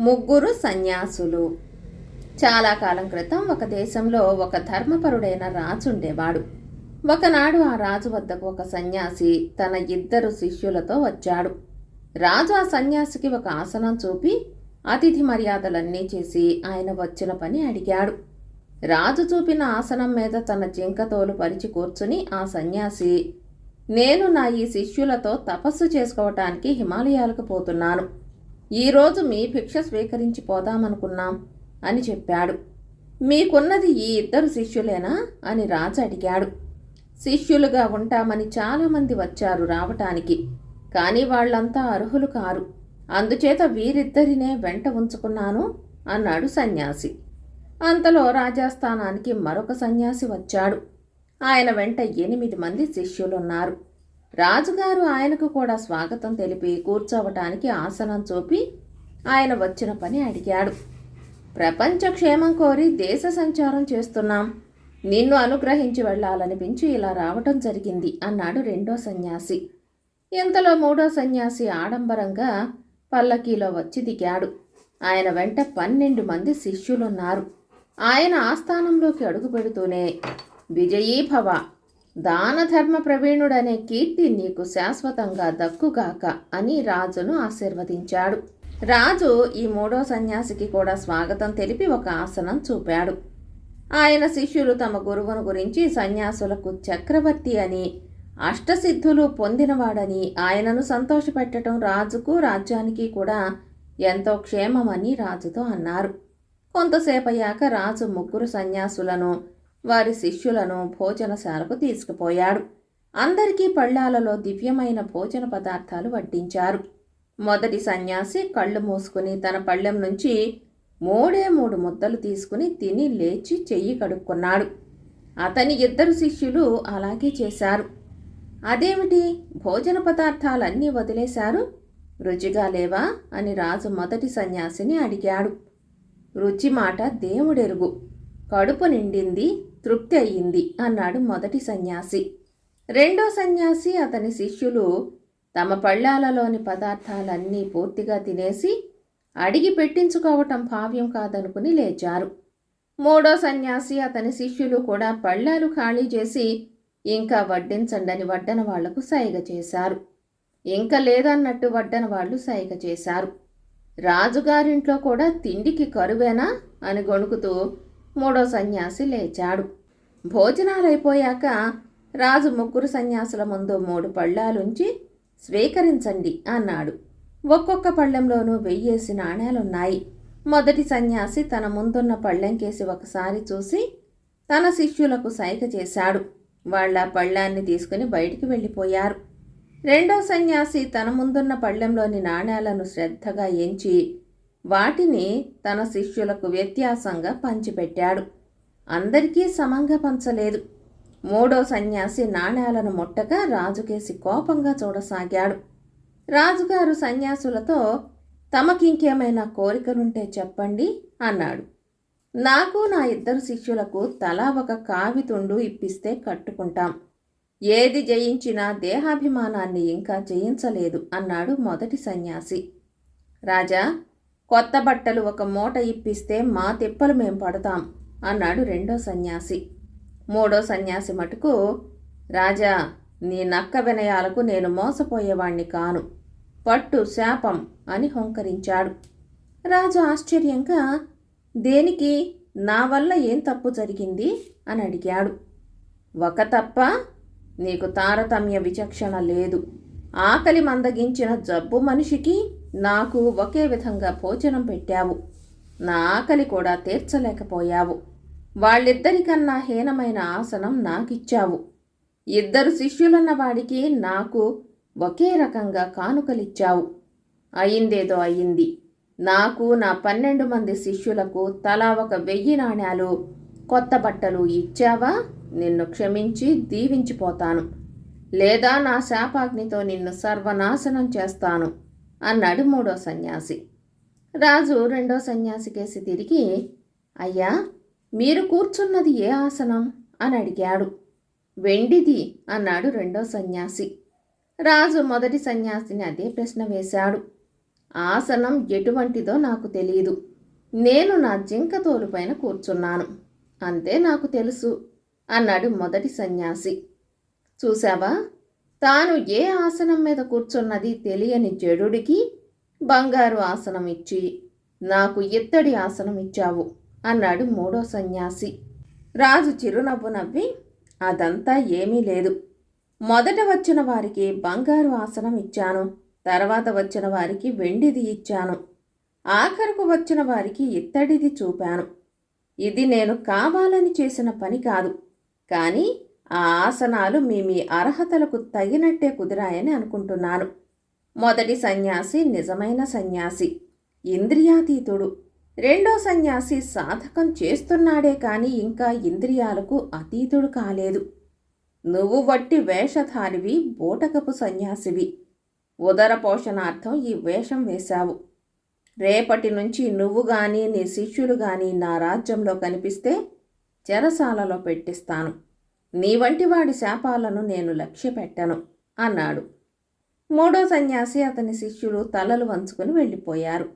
ముగ్గురు సన్యాసులు. చాలా కాలం క్రితం ఒక దేశంలో ఒక ధర్మపరుడైన రాజు ఉండేవాడు. ఒకనాడు ఆ రాజు వద్దకు ఒక సన్యాసి తన ఇద్దరు శిష్యులతో వచ్చాడు. రాజు ఆ సన్యాసికి ఒక ఆసనం చూపి అతిథి మర్యాదలన్నీ చేసి ఆయన వచ్చిన పని అడిగాడు. రాజు చూపిన ఆసనం మీద తన జింకతోలు పరిచి కూర్చుని ఆ సన్యాసి నేను నా ఈ శిష్యులతో తపస్సు చేసుకోవటానికి హిమాలయాలకు పోతున్నాను. ఈరోజు మీ భిక్ష స్వీకరించి పోదామనుకున్నాం అని చెప్పాడు. మీకున్నది ఈ ఇద్దరు శిష్యులేనా అని రాజు అడిగాడు. శిష్యులుగా ఉంటామని చాలామంది వచ్చారు రావటానికి కానీ వాళ్ళంతా అర్హులు కారు. అందుచేత వీరిద్దరినే వెంట ఉంచుకున్నాను అన్నాడు సన్యాసి. అంతలో రాజాస్థానానికి మరొక సన్యాసి వచ్చాడు. ఆయన వెంట ఎనిమిది మంది శిష్యులున్నారు. రాజుగారు ఆయనకు కూడా స్వాగతం తెలిపి కూర్చోవటానికి ఆసనం చూపి ఆయన వచ్చిన పని అడిగాడు. ప్రపంచ క్షేమం కోరి దేశ సంచారం చేస్తున్నాం. నిన్ను అనుగ్రహించి వెళ్ళాలనిపించి ఇలా రావటం జరిగింది అన్నాడు రెండో సన్యాసి. ఇంతలో మూడో సన్యాసి ఆడంబరంగా పల్లకీలో వచ్చి దిగాడు. ఆయన వెంట పన్నెండు మంది శిష్యులున్నారు. ఆయన ఆస్థానంలోకి అడుగు పెడుతూనే విజయీభవ దాన ధర్మ ప్రవీణుడనే కీర్తి నీకు శాశ్వతంగా దక్కుగాక అని రాజును ఆశీర్వదించాడు. రాజు ఈ మూడో సన్యాసికి కూడా స్వాగతం తెలిపి ఒక ఆసనం చూపాడు. ఆయన శిష్యులు తమ గురువును గురించి సన్యాసులకు చక్రవర్తి అని అష్టసిద్ధులు పొందినవాడని ఆయనను సంతోషపెట్టడం రాజుకు రాజ్యానికి కూడా ఎంతో క్షేమమని రాజుతో అన్నారు. కొంతసేపు అయ్యాక రాజు ముగ్గురు సన్యాసులను వారి శిష్యులను భోజనశాలకు తీసుకుపోయాడు. అందరికీ పళ్ళాలలో దివ్యమైన భోజన పదార్థాలు వడ్డించారు. మొదటి సన్యాసి కళ్ళు మూసుకుని తన పళ్ళెం నుంచి మూడే మూడు ముద్దలు తీసుకుని తిని లేచి చెయ్యి కడుక్కున్నాడు. అతని ఇద్దరు శిష్యులు అలాగే చేశారు. అదేమిటి? భోజన పదార్థాలన్నీ వదిలేశారు? రుచిగా లేవా? అని రాజు మొదటి సన్యాసిని అడిగాడు. రుచి మాట దేవుడెరుగు. కడుపు నిండింది తృప్తి అయ్యింది అన్నాడు మొదటి సన్యాసి. రెండో సన్యాసి అతని శిష్యులు తమ పళ్ళాలలోని పదార్థాలన్నీ పూర్తిగా తినేసి అడిగి పెట్టించుకోవటం భావ్యం కాదనుకుని లేచారు. మూడో సన్యాసి అతని శిష్యులు కూడా పళ్ళాలు ఖాళీ చేసి ఇంకా వడ్డించండని వడ్డన వాళ్ళకు సైగ చేశారు. ఇంకా లేదన్నట్టు వడ్డన వాళ్ళు సైగ చేశారు. రాజుగారింట్లో కూడా తిండికి కరువేనా అని గొణుకుతూ మూడో సన్యాసి లేచాడు. భోజనాలైపోయాక రాజు ముగ్గురు సన్యాసుల ముందు మూడు పళ్ళాలుంచి స్వీకరించండి అన్నాడు. ఒక్కొక్క పళ్ళెంలోనూ వెయ్యేసి నాణేలున్నాయి. మొదటి సన్యాసి తన ముందున్న పళ్ళెంకేసి ఒకసారి చూసి తన శిష్యులకు సైగ చేశాడు. వాళ్ళ పళ్ళాన్ని తీసుకుని బయటికి వెళ్ళిపోయారు. రెండో సన్యాసి తన ముందున్న పళ్ళెంలోని నాణేలను శ్రద్ధగా ఎంచి వాటిని తన శిష్యులకు వ్యత్యాసంగా పంచిపెట్టాడు. అందరికీ సమంగా పంచలేదు. మూడో సన్యాసి నాణేలను ముట్టగా రాజుకేసి కోపంగా చూడసాగాడు. రాజుగారు సన్యాసులతో తమకింకేమైనా కోరికలుంటే చెప్పండి అన్నాడు. నాకు నా ఇద్దరు శిష్యులకు తలా ఒక కావితుండు ఇప్పిస్తే కట్టుకుంటాం. ఏది జయించినా దేహాభిమానాన్ని ఇంకా జయించలేదు అన్నాడు మొదటి సన్యాసి. రాజా కొత్త బట్టలు ఒక మూట ఇప్పిస్తే మా తిప్పలు మేం పడతాం అన్నాడు రెండో సన్యాసి. మూడో సన్యాసి మటుకు రాజా నీ నక్క వినయాలకు నేను మోసపోయేవాణ్ణి కాను. పట్టు శాపం అని హుంకరించాడు. రాజు ఆశ్చర్యంగా దేనికి? నా వల్ల ఏం తప్పు జరిగింది? అని అడిగాడు. ఒక తప్ప నీకు తారతమ్య విచక్షణ లేదు. ఆకలి మందగించిన జబ్బు మనిషికి నాకు ఒకే విధంగా భోజనం పెట్టావు. నా ఆకలి కూడా తీర్చలేకపోయావు. వాళ్ళిద్దరికన్నా హీనమైన ఆసనం నాకిచ్చావు. ఇద్దరు శిష్యులన్న వాడికి నాకు ఒకే రకంగా కానుకలిచ్చావు. అయిందేదో అయింది. నాకు నా పన్నెండు మంది శిష్యులకు తలా ఒక వెయ్యి నాణ్యాలు కొత్త బట్టలు ఇచ్చావా? నిన్ను క్షమించి దీవించిపోతాను. లేదా నా శాపాగ్నితో నిన్ను సర్వనాశనం చేస్తాను. అన్నాడు మూడో సన్యాసి. రాజు రెండో సన్యాసికేసి తిరిగి అయ్యా మీరు కూర్చున్నది ఏ ఆసనం? అని అడిగాడు. వెండిది అన్నాడు రెండో సన్యాసి. రాజు మొదటి సన్యాసిని అదే ప్రశ్న వేశాడు. ఆసనం ఎటువంటిదో నాకు తెలియదు నేను నా జింక తోలుపైన కూర్చున్నాను. అంతే నాకు తెలుసు అన్నాడు మొదటి సన్యాసి. చూశావా? తాను ఏ ఆసనం మీద కూర్చున్నది తెలియని జడుడికి బంగారు ఆసనం ఇచ్చి నాకు ఇత్తడి ఆసనం ఇచ్చావు అన్నాడు మూడో సన్యాసి. రాజు చిరునవ్వు నవ్వి అదంతా ఏమీ లేదు. మొదట వచ్చిన వారికి బంగారు ఆసనం ఇచ్చాను తర్వాత వచ్చిన వారికి వెండిది ఇచ్చాను ఆఖరుకు వచ్చిన వారికి ఇత్తడిది చూపాను. ఇది నేను కావాలని చేసిన పని కాదు కానీ ఆ ఆసనాలు మీ మీ అర్హతలకు తగినట్టే కుదిరాయని అనుకుంటున్నాను. మొదటి సన్యాసి నిజమైన సన్యాసి ఇంద్రియాతీతుడు. రెండో సన్యాసి సాధకం చేస్తున్నాడే కానీ ఇంకా ఇంద్రియాలకు అతీతుడు కాలేదు. నువ్వు వట్టి వేషధారివి బోటకపు సన్యాసివి. ఉదర పోషణార్థం ఈ వేషం వేశావు. రేపటి నుంచి నువ్వు గాని నీ శిష్యులు గాని నా రాజ్యంలో కనిపిస్తే చెరసాలలో పెట్టిస్తాను. నీ వంటి వాడి శాపాలను నేను లక్ష్య పెట్టను అన్నాడు. మూడో సన్యాసి అతని శిష్యులు తలలు వంచుకొని వెళ్ళిపోయారు.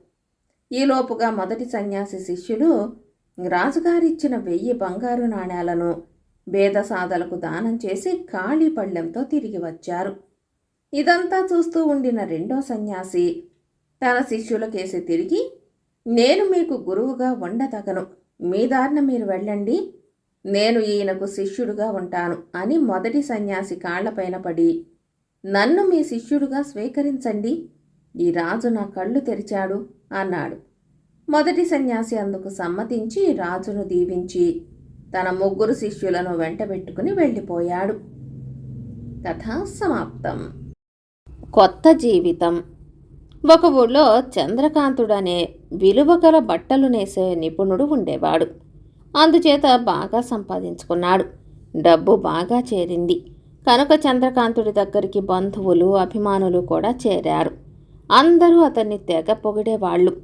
ఈలోపుగా మొదటి సన్యాసి శిష్యులు రాజుగారిచ్చిన వెయ్యి బంగారు నాణేలను భేదసాదలకు దానం చేసి ఖాళీ పళ్ళెంతో తిరిగి వచ్చారు. ఇదంతా చూస్తూ ఉండిన రెండో సన్యాసి తన శిష్యులకేసి తిరిగి నేను మీకు గురువుగా ఉండదగను. మీ దారిన మీరు వెళ్ళండి. నేను ఈయనకు శిష్యుడుగా ఉంటాను అని మొదటి సన్యాసి కాళ్ళపైన పడి నన్ను మీ శిష్యుడుగా స్వీకరించండి. ఈ రాజు నా కళ్ళు తెరిచాడు అన్నాడు. మొదటి సన్యాసి అందుకు సమ్మతించి రాజును దీవించి తన ముగ్గురు శిష్యులను వెంటబెట్టుకుని వెళ్ళిపోయాడు. కథ సమాప్తం. కొత్త జీవితం. ఒక ఊళ్ళో చంద్రకాంతుడనే విలువగల బట్టలు నేసే నిపుణుడు ఉండేవాడు. అందుచేత బాగా సంపాదించుకున్నాడు. డబ్బు బాగా చేరింది. కనుక చంద్రకాంతుడి దగ్గరికి బంధువులు అభిమానులు కూడా చేరారు. అందరూ అతన్ని తెగ పొగిడేవాళ్ళు.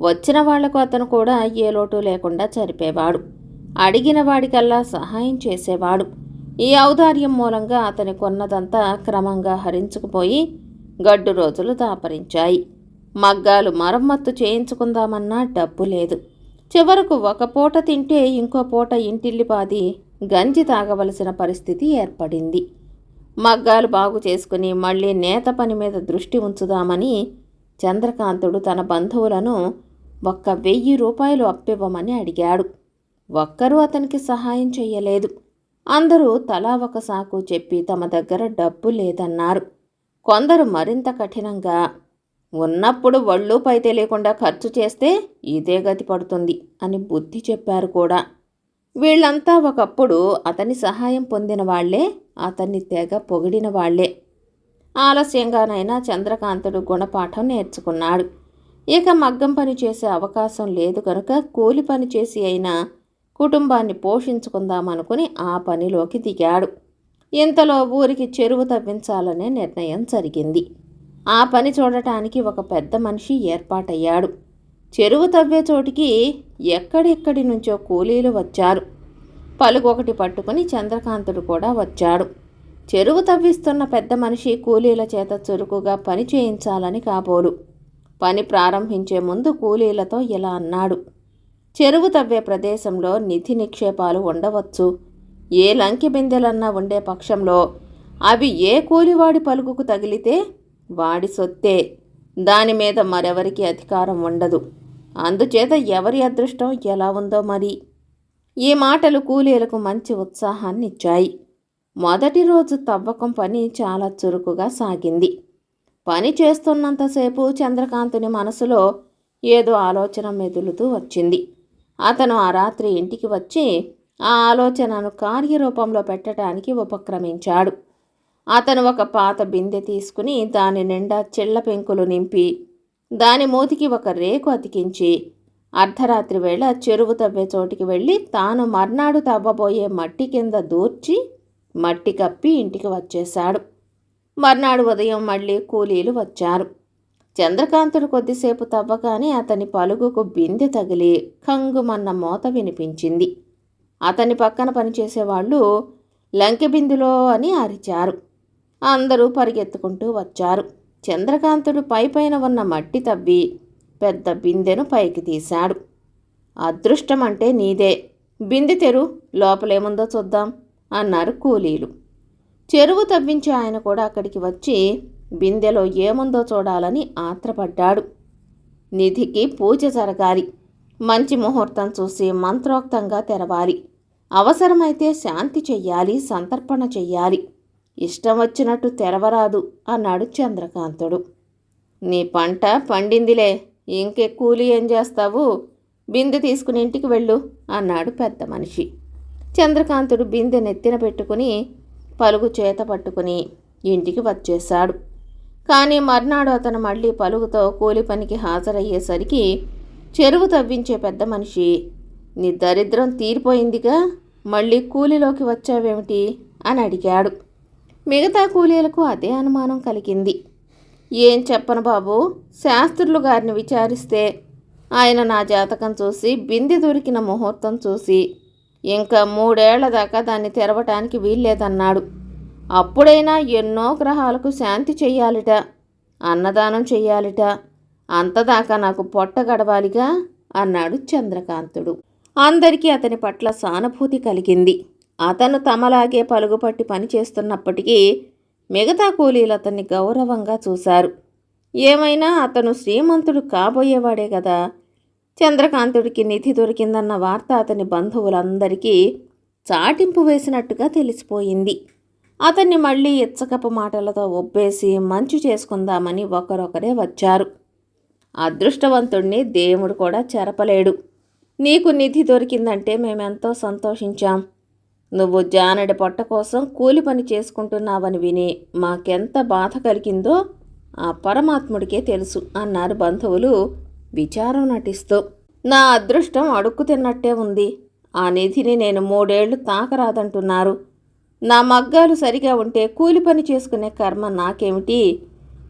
వచ్చిన వాళ్ళకు అతను కూడా ఏ లోటు లేకుండా చరిపేవాడు అడిగిన వాడికల్లా సహాయం చేసేవాడు. ఈ ఔదార్యం మూలంగా అతని కొన్నదంతా క్రమంగా హరించుకుపోయి గడ్డు రోజులు దాపరించాయి. మగ్గాలు మరమ్మత్తు చేయించుకుందామన్నా డబ్బు లేదు. చివరకు ఒక పూట తింటే ఇంకో పూట ఇంటిల్లిపాది గంజి తాగవలసిన పరిస్థితి ఏర్పడింది. మగ్గాలు బాగు చేసుకుని మళ్ళీ నేత పని మీద దృష్టి ఉంచుదామని చంద్రకాంతుడు తన బంధువులను ఒక్క వెయ్యి రూపాయలు అప్పివ్వమని అడిగాడు. ఒక్కరూ అతనికి సహాయం చెయ్యలేదు. అందరూ తలా ఒక సాకు చెప్పి తమ దగ్గర డబ్బు లేదన్నారు. కొందరు మరింత కఠినంగా ఉన్నప్పుడు వళ్ళు పై తెలియకుండా ఖర్చు చేస్తే ఇదే గతి పడుతుంది అని బుద్ధి చెప్పారు కూడా. వీళ్ళంతా ఒకప్పుడు అతని సహాయం పొందిన వాళ్ళే అతన్ని తెగ పొగిడిన వాళ్ళే ఆలస్యంగానైనా చంద్రకాంతుడు గుణపాఠం నేర్చుకున్నాడు. ఇక మగ్గం పని చేసే అవకాశం లేదు కనుక కూలి పని చేసి అయినా కుటుంబాన్ని పోషించుకుందామనుకుని ఆ పనిలోకి దిగాడు. ఇంతలో ఊరికి చెరువు తవ్వించాలనే నిర్ణయం జరిగింది. ఆ పని చూడటానికి ఒక పెద్ద మనిషి ఏర్పాటయ్యాడు. చెరువు తవ్వే చోటికి ఎక్కడెక్కడి నుంచో కూలీలు వచ్చారు. పలుగొకటి పట్టుకుని చంద్రకాంతుడు కూడా వచ్చాడు. చెరువు తవ్విస్తున్న పెద్ద మనిషి కూలీల చేత చురుకుగా పని చేయించాలని కాబోలు. పని ప్రారంభించే ముందు కూలీలతో ఇలా అన్నాడు. చెరువు తవ్వే ప్రదేశంలో నిధి నిక్షేపాలు ఉండవచ్చు. ఏ లంకి బిందెలన్నా ఉండే పక్షంలో అవి ఏ కూలివాడి పలుకుకు తగిలితే వాడి సొత్తే దాని మీద మరెవరికి అధికారం ఉండదు. అందుచేత ఎవరి అదృష్టం ఎలా ఉందో మరి. ఈ మాటలు కూలీలకు మంచి ఉత్సాహాన్ని ఇచ్చాయి మొదటి రోజు తవ్వకం పని చాలా చురుకుగా సాగింది. పని చేస్తున్నంతసేపు చంద్రకాంతుని మనసులో ఏదో ఆలోచన మెదులుతూ వచ్చింది. అతను ఆ రాత్రి ఇంటికి వచ్చి ఆ ఆలోచనను కార్యరూపంలో పెట్టడానికి ఉపక్రమించాడు. అతను ఒక పాత బిందె తీసుకుని దాని నిండా చిళ్ళ పెంకులు నింపి దాని మూతికి ఒక రేకు అతికించి అర్ధరాత్రి వేళ చెరువు తవ్వే చోటికి వెళ్ళి తాను మర్నాడు తవ్వబోయే మట్టి కింద దూర్చి మట్టి కప్పి ఇంటికి వచ్చేశాడు. మర్నాడు ఉదయం మళ్ళీ కూలీలు వచ్చారు. చంద్రకాంతుడు కొద్దిసేపు తవ్వగానే అతని పలుగుకు బిందె తగిలి కంగుమన్న మోత వినిపించింది. అతని పక్కన పనిచేసేవాళ్ళు లంకె బిందులో అని అరిచారు. అందరూ పరిగెత్తుకుంటూ వచ్చారు. చంద్రకాంతుడు పైపైన ఉన్న మట్టి తవ్వి పెద్ద బిందెను పైకి తీశాడు. అదృష్టం అంటే నీదే. బిందె తెరు లోపలేముందో చూద్దాం అన్నారు కూలీలు. చెరువు తవ్వించి ఆయన కూడా అక్కడికి వచ్చి బిందెలో ఏముందో చూడాలని ఆత్రపడ్డాడు. నిధికి పూజ జరగాలి. మంచి ముహూర్తం చూసి మంత్రోక్తంగా తెరవాలి. అవసరమైతే శాంతి చెయ్యాలి సంతర్పణ చెయ్యాలి. ఇష్టం వచ్చినట్టు తెరవరాదు అన్నాడు చంద్రకాంతుడు. నీ పంట పండిందిలే ఇంకే కూలి ఏం చేస్తావు? బిందె తీసుకుని ఇంటికి వెళ్ళు అన్నాడు పెద్ద మనిషి. చంద్రకాంతుడు బిందె నెత్తిన పెట్టుకుని పలుగు చేత పట్టుకుని ఇంటికి వచ్చేశాడు. కానీ మర్నాడు అతను మళ్ళీ పలుగుతో కూలి పనికి హాజరయ్యేసరికి చెరువు తవ్వించే పెద్ద మనిషి నీ దరిద్రం తీరిపోయిందిగా మళ్ళీ కూలిలోకి వచ్చావేమిటి? అని అడిగాడు. మిగతా కూలీలకు అదే అనుమానం కలిగింది. ఏం చెప్పను బాబు? శాస్త్రులు గారిని విచారిస్తే ఆయన నా జాతకం చూసి బింది దొరికిన ముహూర్తం చూసి ఇంకా మూడేళ్ళ దాకా దాన్ని తెరవటానికి వీల్లేదన్నాడు. అప్పుడైనా ఎన్నో గ్రహాలకు శాంతి చెయ్యాలిట అన్నదానం చెయ్యాలిట అంతదాకా నాకు పొట్ట గడవాలిగా అన్నాడు చంద్రకాంతుడు. అందరికీ అతని పట్ల సానుభూతి కలిగింది. అతను తమలాగే పలుగుపట్టి పనిచేస్తున్నప్పటికీ మిగతా కూలీలు అతన్ని గౌరవంగా చూశారు. ఏమైనా అతను శ్రీమంతుడు కాబోయేవాడే కదా చంద్రకాంతుడికి నిధి దొరికిందన్న వార్త అతని బంధువులందరికీ చాటింపు వేసినట్టుగా తెలిసిపోయింది. అతన్ని మళ్ళీ ఇచ్చకపు మాటలతో ఒబ్బేసి మంచు చేసుకుందామని ఒకరొకరే వచ్చారు. అదృష్టవంతుణ్ణి దేవుడు కూడా చెరపలేడు. నీకు నిధి దొరికిందంటే మేమెంతో సంతోషించాం. నువ్వు జానడి పొట్ట కోసం కూలి పని చేసుకుంటున్నావని విని మాకెంత బాధ కలిగిందో ఆ పరమాత్ముడికే తెలుసు అన్నారు బంధువులు విచారం నటిస్తూ. నా అదృష్టం అడుక్కు తిన్నట్టే ఉంది. ఆ నిధిని నేను మూడేళ్ళు తాకరాదంటున్నారు. నా మగ్గాలు సరిగా ఉంటే కూలి పని చేసుకునే కర్మ నాకేమిటి?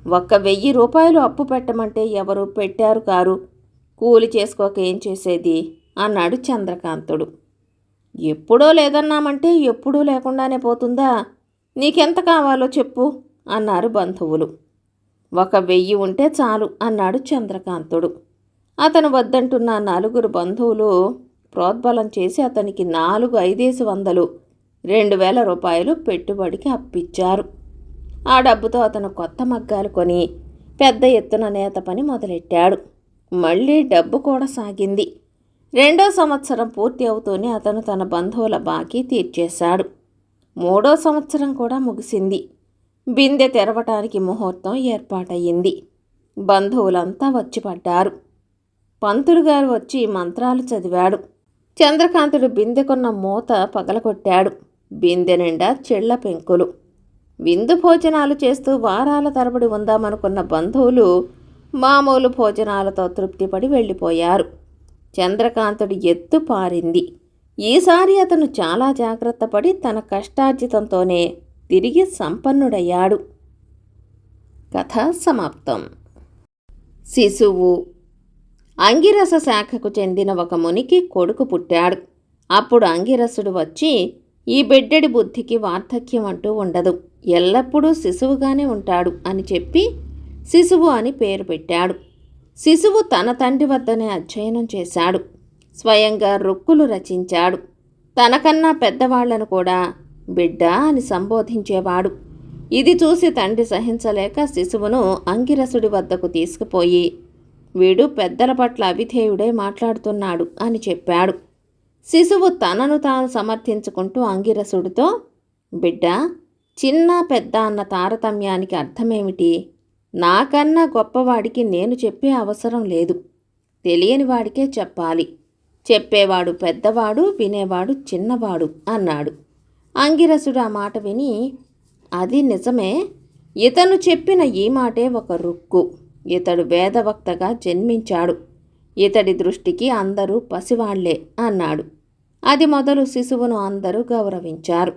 ఒక్క వెయ్యి రూపాయలు అప్పు పెట్టమంటే ఎవరు పెట్టారు కారు? కూలి చేసుకోక ఏం చేసేది? అన్నాడు చంద్రకాంతుడు. ఎప్పుడో లేదన్నామంటే ఎప్పుడూ లేకుండానే పోతుందా? నీకెంత కావాలో చెప్పు అన్నారు బంధువులు. ఒక వెయ్యి ఉంటే చాలు అన్నాడు చంద్రకాంతుడు. అతను వద్దంటున్న నలుగురు బంధువులు ప్రోద్బలం చేసి అతనికి నాలుగు ఐదేసి వందలు రెండు వేల రూపాయలు పెట్టుబడికి అప్పిచ్చారు. ఆ డబ్బుతో అతను కొత్త మగ్గాలు కొని పెద్ద ఎత్తున నేత పని మొదలెట్టాడు. మళ్ళీ డబ్బు కూడా సాగింది. రెండో సంవత్సరం పూర్తి అవుతూనే అతను తన బంధువుల బాకీ తీర్చేశాడు. మూడో సంవత్సరం కూడా ముగిసింది. బిందె తెరవటానికి ముహూర్తం ఏర్పాటయ్యింది. బంధువులంతా వచ్చిపడ్డారు పంతులు గారు వచ్చి మంత్రాలు చదివాడు. చంద్రకాంతుడు బిందెకున్న మూత పగలగొట్టాడు. బిందె నిండా చెళ్ళ పెంకులు. విందు భోజనాలు చేస్తూ వారాల తరబడి ఉందామనుకున్న బంధువులు మామూలు భోజనాలతో తృప్తిపడి వెళ్ళిపోయారు. చంద్రకాంతుడి ఎత్తు పారింది. ఈసారి అతను చాలా జాగ్రత్త పడి తన కష్టార్జితంతోనే తిరిగి సంపన్నుడయ్యాడు. కథ సమాప్తం. శిశువు అంగిరస శాఖకు చెందిన ఒక మునికి కొడుకు పుట్టాడు. అప్పుడు అంగిరసుడు వచ్చి ఈ బిడ్డడి బుద్ధికి వార్ధక్యం అంటూ ఉండదు. ఎల్లప్పుడూ శిశువుగానే ఉంటాడు అని చెప్పి శిశువు అని పేరు పెట్టాడు. శిశువు తన తండ్రి వద్దనే అధ్యయనం చేశాడు. స్వయంగా రుక్కులు రచించాడు. తనకన్నా పెద్దవాళ్ళను కూడా బిడ్డ అని సంబోధించేవాడు. ఇది చూసి తండ్రి సహించలేక శిశువును అంగిరసుడి వద్దకు తీసుకుపోయి వీడు పెద్దల పట్ల అవిధేయుడే మాట్లాడుతున్నాడు అని చెప్పాడు. శిశువు తనను తాను సమర్థించుకుంటూ అంగిరసుడితో బిడ్డ చిన్న పెద్ద అన్న తారతమ్యానికి అర్థమేమిటి? నాకన్నా గొప్పవాడికి నేను చెప్పే అవసరం లేదు. తెలియని వాడికే చెప్పాలి. చెప్పేవాడు పెద్దవాడు వినేవాడు చిన్నవాడు అన్నాడు. అంగిరసుడు ఆ మాట విని అది నిజమే. ఇతను చెప్పిన ఈ మాటే ఒక రుక్కు. ఇతడు వేదవక్తగా జన్మించాడు. ఇతడి దృష్టికి అందరూ పసివాళ్ళే అన్నాడు. అది మొదలు శిశువును అందరూ గౌరవించారు.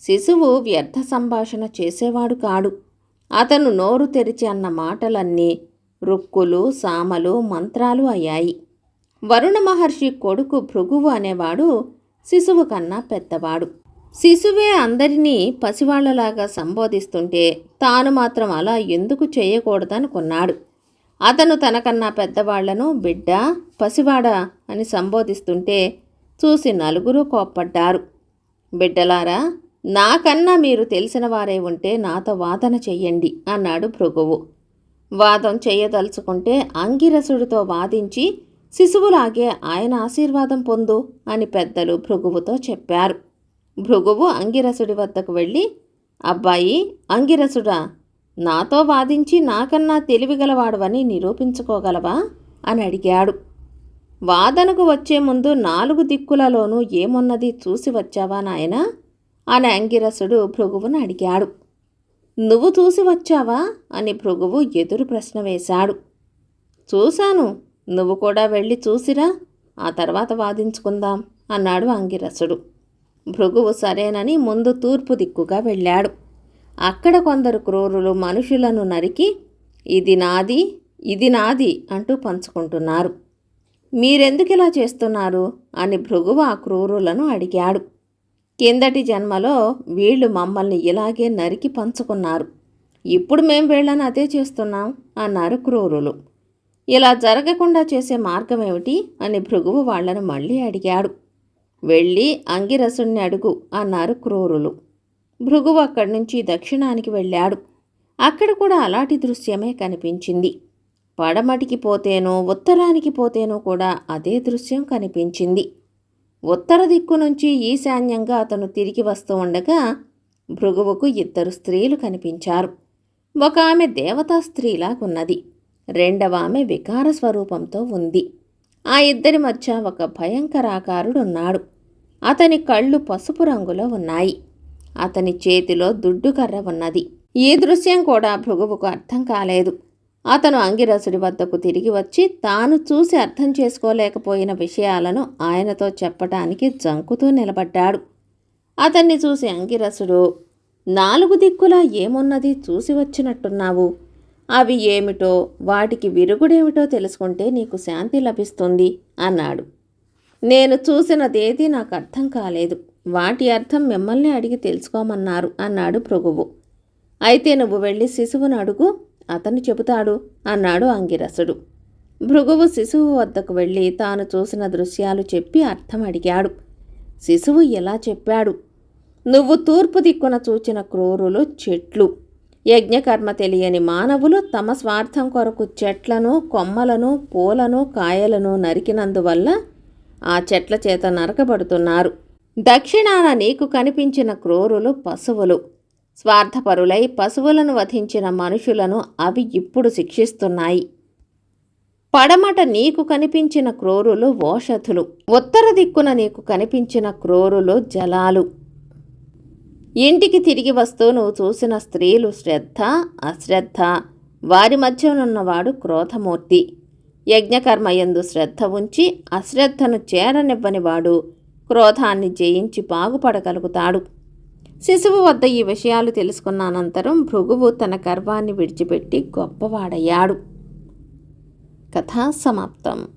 శిశువు వ్యర్థ సంభాషణ చేసేవాడు కాడు. అతను నోరు తెరిచి అన్న మాటలన్నీ రుక్కులు సామలు మంత్రాలు అయ్యాయి. వరుణ మహర్షి కొడుకు భృగువు అనేవాడు శిశువు కన్నా పెద్దవాడు. శిశువే అందరినీ పసివాళ్ళలాగా సంబోధిస్తుంటే తాను మాత్రం అలా ఎందుకు చేయకూడదనుకున్నాడు. అతను తనకన్నా పెద్దవాళ్ళను బిడ్డ పసివాడ అని సంబోధిస్తుంటే చూసి నలుగురు కోప్పడ్డారు. బిడ్డలారా నాకన్నా మీరు తెలిసిన వారే ఉంటే నాతో వాదన చెయ్యండి అన్నాడు భృగువు. వాదం చేయదలుచుకుంటే అంగిరసుడితో వాదించి శిశువులాగే ఆయన ఆశీర్వాదం పొందు అని పెద్దలు భృగువుతో చెప్పారు. భృగువు అంగిరసుడి వద్దకు వెళ్ళి అబ్బాయి అంగిరసుడా నాతో వాదించి నాకన్నా తెలివిగలవాడవని నిరూపించుకోగలవా? అని అడిగాడు. వాదనకు వచ్చే ముందు నాలుగు దిక్కులలోనూ ఏమున్నది చూసి వచ్చావా నాయనా? అని అంగిరసుడు భృగువును అడిగాడు. నువ్వు చూసి వచ్చావా? అని భృగువు ఎదురు ప్రశ్న వేశాడు. చూశాను. నువ్వు కూడా వెళ్ళి చూసిరా. ఆ తర్వాత వాదించుకుందాం అన్నాడు అంగిరసుడు. భృగువు సరేనని ముందు తూర్పు దిక్కుగా వెళ్ళాడు. అక్కడ కొందరు క్రూరులు మనుషులను నరికి ఇది నాది ఇది నాది అంటూ పంచుకుంటున్నారు. మీరెందుకు ఇలా చేస్తున్నారు? అని భృగువు ఆ క్రూరులను అడిగాడు. కిందటి జన్మలో వీళ్ళు మమ్మల్ని ఇలాగే నరికి పంచుకున్నారు. ఇప్పుడు మేం వీళ్ళని అదే చేస్తున్నాం అన్నారు క్రూరులు. ఇలా జరగకుండా చేసే మార్గం ఏమిటి అని భృగువు వాళ్ళను మళ్ళీ అడిగాడు. వెళ్ళి అంగిరసుణ్ణి అడుగు అన్నారు క్రూరులు. భృగువు అక్కడి నుంచి దక్షిణానికి వెళ్ళాడు. అక్కడ కూడా అలాంటి దృశ్యమే కనిపించింది. పడమటికి పోతేనో ఉత్తరానికి పోతేనో కూడా అదే దృశ్యం కనిపించింది. ఉత్తర దిక్కు నుంచి ఈశాన్యంగా అతను తిరిగి వస్తూ ఉండగా భృగువుకు ఇద్దరు స్త్రీలు కనిపించారు. ఒక ఆమె దేవతా స్త్రీలాగున్నది. రెండవ ఆమె వికార స్వరూపంతో ఉంది. ఆ ఇద్దరి మధ్య ఒక భయంకరాకారుడున్నాడు అతని కళ్ళు పసుపు రంగులో ఉన్నాయి. అతని చేతిలో దుడ్డుకర్ర ఉన్నది. ఈ దృశ్యం కూడా భృగువుకు అర్థం కాలేదు. అతను అంగిరసుడి వద్దకు తిరిగి వచ్చి తాను చూసి అర్థం చేసుకోలేకపోయిన విషయాలను ఆయనతో చెప్పటానికి జంకుతూ నిలబడ్డాడు. అతన్ని చూసి అంగిరసుడు నాలుగు దిక్కులా ఏమున్నది చూసి వచ్చినట్టున్నావు? అవి ఏమిటో వాటికి విరుగుడేమిటో తెలుసుకుంటే నీకు శాంతి లభిస్తుంది అన్నాడు. నేను చూసినదేది నాకు అర్థం కాలేదు. వాటి అర్థం మిమ్మల్ని అడిగి తెలుసుకోమన్నారు అన్నాడు ప్రభువు. అయితే నువ్వు వెళ్ళి శిశువును అడుగు. అతను చెబుతాడు అన్నాడు అంగిరసుడు. భృగువు శిశువు వద్దకు వెళ్ళి తాను చూసిన దృశ్యాలు చెప్పి అర్థం అడిగాడు. శిశువు ఇలా చెప్పాడు? నువ్వు తూర్పు దిక్కున చూచిన క్రూరులు చెట్లు. యజ్ఞకర్మ తెలియని మానవులు తమ స్వార్థం కొరకు చెట్లను కొమ్మలను పూలను కాయలను నరికినందువల్ల ఆ చెట్ల చేత నరకబడుతున్నారు. దక్షిణాన నీకు కనిపించిన క్రూరులు పశువులు. స్వార్థపరులై పశువులను వధించిన మనుషులను అవి ఇప్పుడు శిక్షిస్తున్నాయి. పడమట నీకు కనిపించిన క్రూరులు ఓషధులు. ఉత్తర దిక్కున నీకు కనిపించిన క్రోరులు జలాలు. ఇంటికి తిరిగి వస్తూ నువ్వు చూసిన స్త్రీలు శ్రద్ధ అశ్రద్ధ. వారి మధ్యనున్నవాడు క్రోధమూర్తి. యజ్ఞకర్మ ఎందు శ్రద్ధ ఉంచి అశ్రద్ధను చేరనివ్వనివాడు. క్రోధాన్ని జయించి బాగుపడగలుగుతాడు. శిశువు వద్ద ఈ విషయాలు తెలుసుకున్న అనంతరం భృగువు తన గర్వాన్ని విడిచిపెట్టి గొప్పవాడయ్యాడు. కథా సమాప్తం.